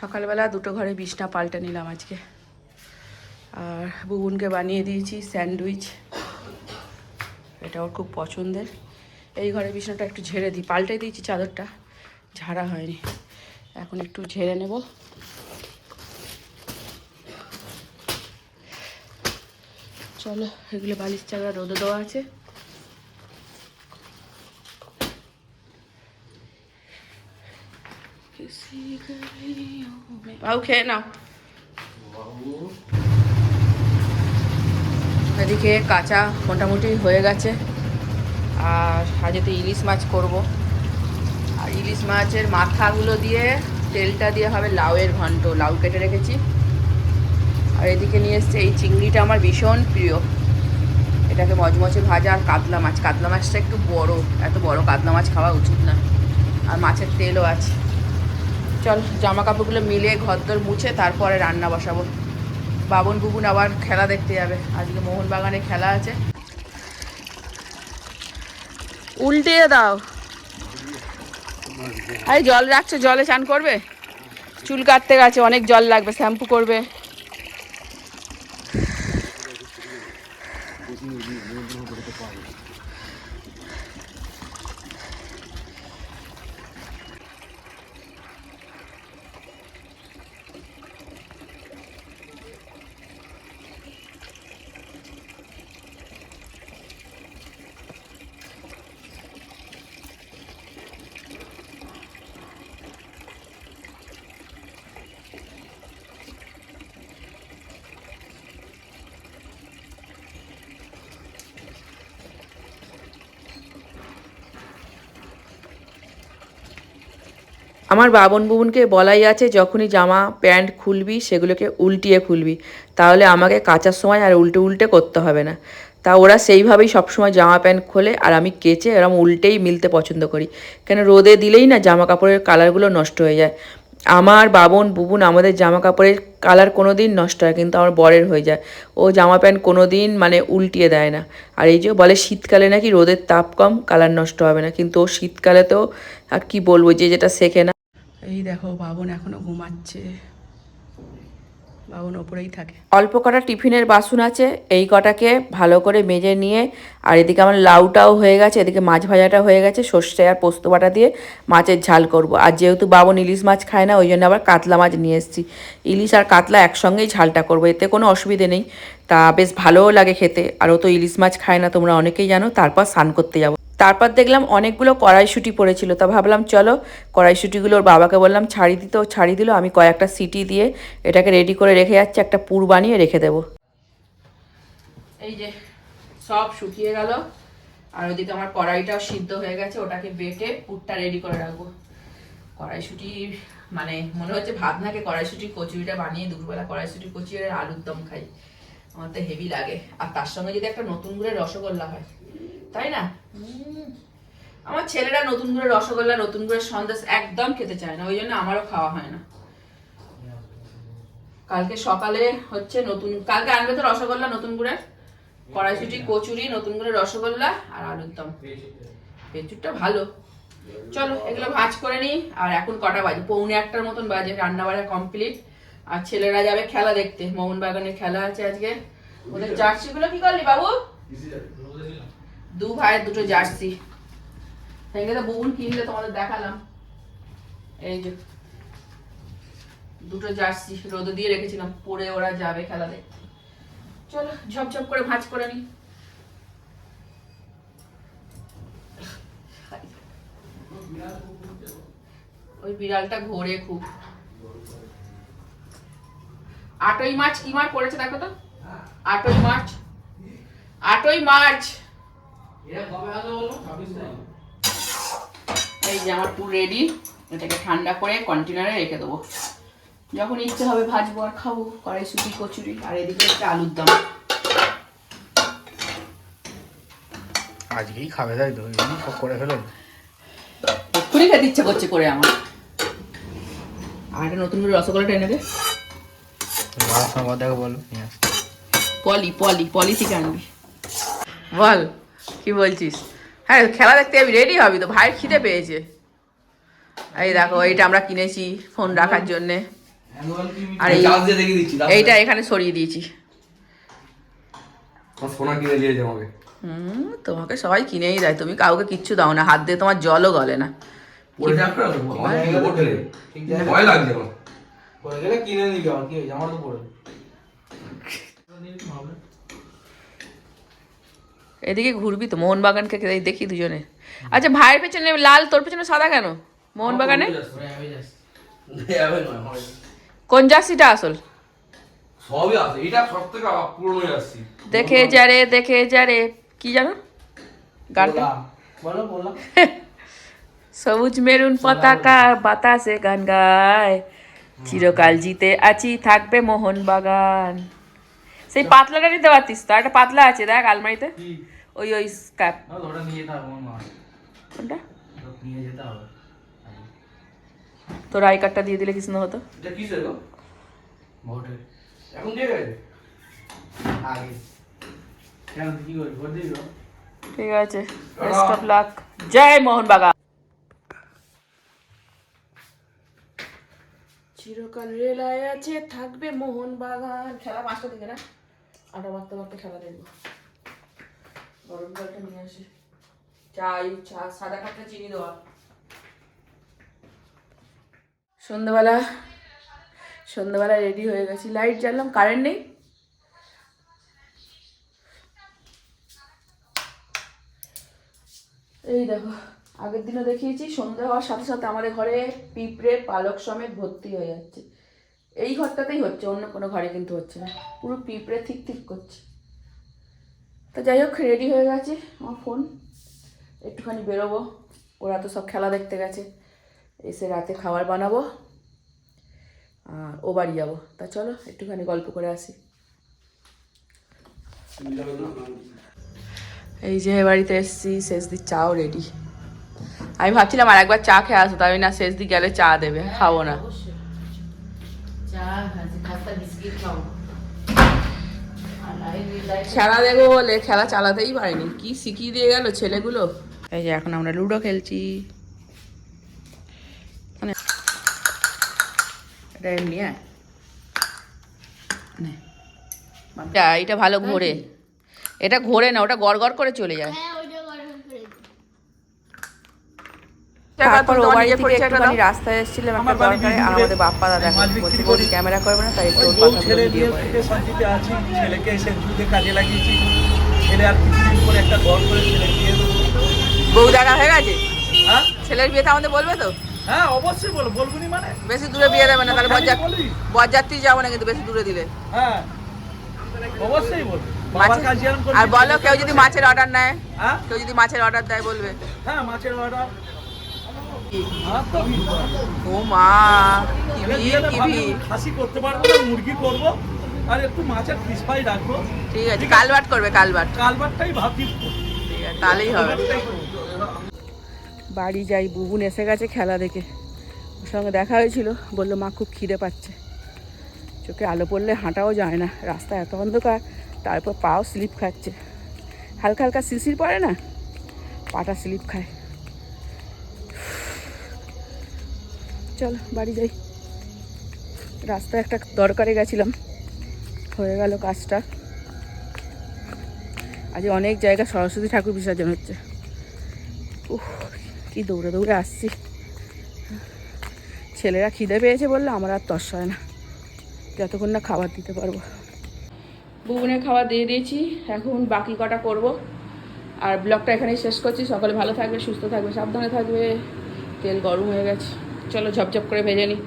সকালবেলা দুটো ঘরে বিছনা পাল্টে নিলাম আজকে। আর বুবুনকে বানিয়ে দিয়েছি স্যান্ডউইচ। এটা ওর খুব পছন্দের। এই ঘরে বিছনাটা একটু ঝেড়ে দিই। পাল্টে দিয়েছি চাদরটা। ঝাড়া হয়নি। এখন একটু ঝেড়ে নেব। চলো, এগুলো বালিশ চাদর রোদে দেওয়া আছে। বাবু খেয়ে এদিকে কাঁচা মোটামুটি হয়ে গেছে। আর আজকে তো ইলিশ মাছ করব। আর ইলিশ মাছের মাথাগুলো দিয়ে তেলটা দিয়ে হবে লাউয়ের ঘন্ট, লাউ কেটে রেখেছি। আর এদিকে নিয়ে এসছে এই চিংড়িটা আমার ভীষণ প্রিয়। এটাকে মচমচে ভাজা আর কাতলা মাছ। কাতলা মাছটা একটু বড়, এত বড় কাতলা মাছ খাওয়া উচিত না। আর মাছের তেলও আছে। চল জামা কাপড়গুলো মিলে ঘরদর মুছে তারপরে রান্না বসাবো। বাবন বুবুন আবার খেলা দেখতে যাবে। আজকে মোহনবাগানে খেলা আছে। উল্টিয়ে দাও। আরে জল রাখছো, জলে চান করবে? চুল কাটতে গেছে, অনেক জল লাগবে, শ্যাম্পু করবে। আমার বাবন বুবনকে বলাই আছে, যখনই জামা, প্যান্ট খুলবি, সেগুলোকে উল্টিয়ে খুলবি। তাহলে আমাকে কাচার সময় আর উল্টে উল্টে করতে হবে না। তা ওরা সেইভাবেই সবসময় জামা, প্যান্ট খোলে আর আমি কেচে এরম উল্টেই মিলতে পছন্দ করি। কেন রোদে দিলেই না জামা কাপড়ের কালারগুলো নষ্ট হয়ে যায়। আমার বাবন বুবুন আমাদের জামা কাপড়ের কালার কোনো দিন নষ্ট হয়, কিন্তু আমার বরের হয়ে যায়। ও জামা, প্যান্ট কোনো দিন মানে উল্টিয়ে দেয় না। আর এই যে বলে, শীতকালে নাকি রোদের তাপ কম, কালার নষ্ট হবে না। কিন্তু ও শীতকালে তো আর কি বলব যে যেটা শেখে না। এই দেখো, বাবন এখনও ঘুমাচ্ছে। বাবন ওপরেই থাকে। অল্প কটা টিফিনের বাসন আছে, এই কটাকে ভালো করে মেজে নিয়ে, আর এদিকে আমার লাউটাও হয়ে গেছে, এদিকে মাছ ভাজাটা হয়ে গেছে, সর্ষে আর পোস্ত বাটা দিয়ে মাছের ঝাল করব। আর যেহেতু বাবন ইলিশ মাছ খায় না, ওই জন্য আবার কাতলা মাছ নিয়ে এসেছি। ইলিশ আর কাতলা একসঙ্গেই ঝালটা করব, এতে কোনো অসুবিধে নেই। তা বেশ ভালোও লাগে খেতে। আর ও তো ইলিশ মাছ খায় না, তোমরা অনেকেই জানো, তারপর স্নান করতে যাব। তারপর দেখলাম অনেকগুলো কড়াইশুটি পড়েছিল। তা ভাবলাম, চলো কড়াইশুটিগুলো ওর বাবাকে বললাম, ছাড়ি দিতে ছাড়ি দিল, আমি কয়েকটা সিটি দিয়ে এটাকে রেডি করে রেখে যাচ্ছি, একটা পুর বানিয়ে রেখে দেবো। এই যে সব শুকিয়ে গেল, আর ওদিকে আমার কড়াইটাও সিদ্ধ হয়ে গেছে, ওটাকে বেটে পুরটা রেডি করে রাখব। কড়াইশুটি মানে মনে হচ্ছে ভাত নাকে কড়াইশুটি কচুরিটা বানিয়ে দুপুরবেলা কড়াইশুটি কচুরি আর আলুর দম খাই। আমার তো হেভি লাগে। আর তার সঙ্গে যদি একটা নতুন করে রসগোল্লা হয়, তাই না? আমার ছেলেরা নতুন করে রসগোল্লা, নতুন করে সন্দেশ একদম খেতে চায় না, ওই জন্য আমারও খাওয়া হয় না। কালকে সকালে হচ্ছে নতুন, কালকে আনবে তো রসগোল্লা নতুন করে? কড়াইশুটি, কচুরি, নতুন করে রসগোল্লা আর আলুর দম। পেঁচুরটা ভালো। চলো, এগুলো ভাজ করে নিই, আর এখন কটা বাজে? পৌনে একটার মতন বাজে রান্না বাড়া কমপ্লিট আর ছেলেরা যাবে খেলা দেখতে, মোহনবাগানের খেলা আছে আজকে। ওদের জার্সিগুলো কি করলি বাবু? দু ভাইয়ের দুটো জার্সি। সেগুলো তো বুবুন কিনলে তোমাদের দেখালাম। এই যে, দুটো জার্সি রোদে দিয়ে রেখেছিলাম, পরে ওরা যাবে খেলা দেখতে। চলো, ঝপঝপ করে ভাঁজ করে নি। ওই বিড়ালটা ঘোরে খুব। আটই মার্চ, কি মার পড়েছে দেখো তো? আটই মার্চ। আটই মার্চ। এই যে আমার পুর রেডি এটাকে ঠান্ডা করে কন্টেনারে রেখে দেবো। যখন ইচ্ছে হবে ভাজবো আর খাব কড়াই কড়াইশুটি কচুরি আর এদিকে একটা আলুর দম। আজকেই খাবে তাই তো সব করে ফেলো। এক্ষুনি খেতে ইচ্ছে করছে করে আমার। আর একটা নতুন করে রসগোল্লাটা এনে দে। দেখো বলো পলি পলি পলি থেকে আনবি। বল। কি বলছিস? হ্যাঁ খেলা দেখতে যাবি রেডি হবি তো ভাইয়ের খিদে পেয়েছে। এই দেখো এইটা আমরা কিনেছি ফোন রাখার জন্যে। আর এই চার্জ দিয়ে দেখিয়ে দিচ্ছি এইটা এখানে সরিয়ে দিয়েছি তোমাকে সবাই কিনেই দেয় তুমি কাউকে কিচ্ছু দাও না হাত দিয়ে তোমার জলও গলে না। কিনে নিবি আমার কি আমার তো পড়ে। এদিকে ঘুরবি তো মোহনবাগানকে কে- দেখি দুজনে। আচ্ছা ভাইয়ের পেছনে লাল তোর পেছনে সাদা কেন? মোহনবাগানে। কোন জার্সিটা আসল? দেখে যা রে দেখে যা রে। কি জানো? গানটা? সবুজ মেরুন পতাকা বাতাসে গান গায়। চিরকাল জিতে আছি থাকবে মোহনবাগান। সেই পাতলাটা নিতে পারতিস তো? একটা পাতলা আছে দেখ আলমারিতে। ওই ওই স্ক্যাপ। ওটা নিয়ে যেতে হবে কোনটা? নিয়ে যেতে হবে। তোর আই কার্ডটা দিয়ে দিলে কি সুন্দর হতো? এটা কিসের গো? ভোটের। এখন দিয়ে গেছে? আগে। কেন কি করবি? ভোট দিবি ঠিক আছে। বেস্ট অফ লাক জয় মোহনবাগান চিরকাল রেলায় আছে থাকবে মোহনবাগান খেলা পাঁচটা দিকে না? আটা মারতে মারতে খেলা দেখব। গরম জলটা নিয়ে আসি। চা চা, সাদা কাপটা চিনি দেওয়া। সন্ধ্যেবেলা সন্ধ্যেবেলা রেডি হয়ে গেছি। লাইট জ্বাললাম কারেন্ট নেই। এই দেখো, আগের দিনও দেখিয়েছি, সন্ধ্যা হওয়ার সাথে সাথে আমাদের ঘরে পিঁপড়ে, পালক সমেত ভর্তি হয়ে যাচ্ছে। এই ঘরটাতেই হচ্ছে, অন্য কোনো ঘরে কিন্তু হচ্ছে না। পুরো পিঁপড়ে ঠিক ঠিক করছে। তো যাই হোক রেডি হয়ে গেছে আমার ফোন একটুখানি বেরোবো। ওরা তো সব খেলা দেখতে গেছে। এসে রাতে খাবার বানাবো। আর ও বাড়ি যাব। তা চলো, একটুখানি গল্প করে আসি। এই যে বাড়িতে এসেছি শেষ দি চাও রেডি আমি ভাবছিলাম আর একবার চা খেয়ে আসব, তাই না শেষ দি গেলে চা দেবে, খাব না। খেলা দেখব বলে খেলা চালাতেই পারেনি। কি শিখিয়ে দিয়ে গেল ছেলেগুলো? এই যে এখন আমরা লুডো খেলছি। মানে এটা এমনি হ্যাঁ। এটা এটা ভালো ঘোরে। এটা ঘোরে না ওটা গড় গড় করে চলে যায়। তারপর ও বাড়ি থেকে একটুখানি রাস্তায় এসেছিলাম একটা দরকারে। আর আমাদের বাপ্পা দাদা বলছি বৌদি ক্যামেরা করবে না তাই একটু ওর কথা ছেলে ভিডিও করে থেকে আছি ছেলেকে এসে দুধে কাজে লাগিয়েছি। ছেলে আর কিছুদিন পরে একটা ঘর করে ছেলে দিয়ে বউ দেখা হয়ে গেছে? হ্যাঁ? ছেলের বিয়েতে আমাদের বলবে তো? হ্যাঁ অবশ্যই বলো বলব। নি মানে? বেশি দূরে বিয়ে দেবে না তাহলে বরযাত্রী বরযাত্রী যাব না কিন্তু বেশি দূরে দিলে। হ্যাঁ অবশ্যই বলব। আর বলো কেউ যদি মাছের অর্ডার নেয় হ্যাঁ? কেউ যদি মাছের অর্ডার দেয় বলবে। হ্যাঁ মাছের অর্ডার হ্যাঁ ও মা খাসি করতে পারব না মুরগি করব। আর একটু মাছের ফ্রাই রাখব। ঠিক আছে কালবাট করবে কালবাট। কালবারটাই ভাবছি ঠিক আছে তাহলেই হবে। বাড়ি যাই বুবুন এসে গেছে খেলা দেখে। ওর সঙ্গে দেখা হয়েছিল বলল মা খুব খিদে পাচ্ছে। চোখে আলো পড়লে হাঁটাও যায় না রাস্তা এত অন্ধকার তারপর পাও স্লিপ খাচ্ছে। হালকা হালকা শিশির পড়ে না? পাটা স্লিপ খায়। চলো, বাড়ি যাই। রাস্তায় একটা দরকারে গেছিলাম। হয়ে গেল কাজটা। আজ অনেক জায়গায় সরস্বতী ঠাকুর বিসর্জন হচ্ছে। উফ, কি দৌড়ে দৌড়ে আসছি। ছেলেরা খিদে পেয়েছে বললে আমার আর তস হয় না। যতক্ষণ না খাবার দিতে পারব। বুবনের খাবার দিয়ে দিয়েছি। এখন বাকি কটা করব। আর ব্লগটা এখানেই শেষ করছি। সকলে ভালো থাকবে, সুস্থ থাকবে, সাবধানে থাকবে। তেল গরম হয়ে গেছে। চলো ঝপঝপ করে ভেজে নিই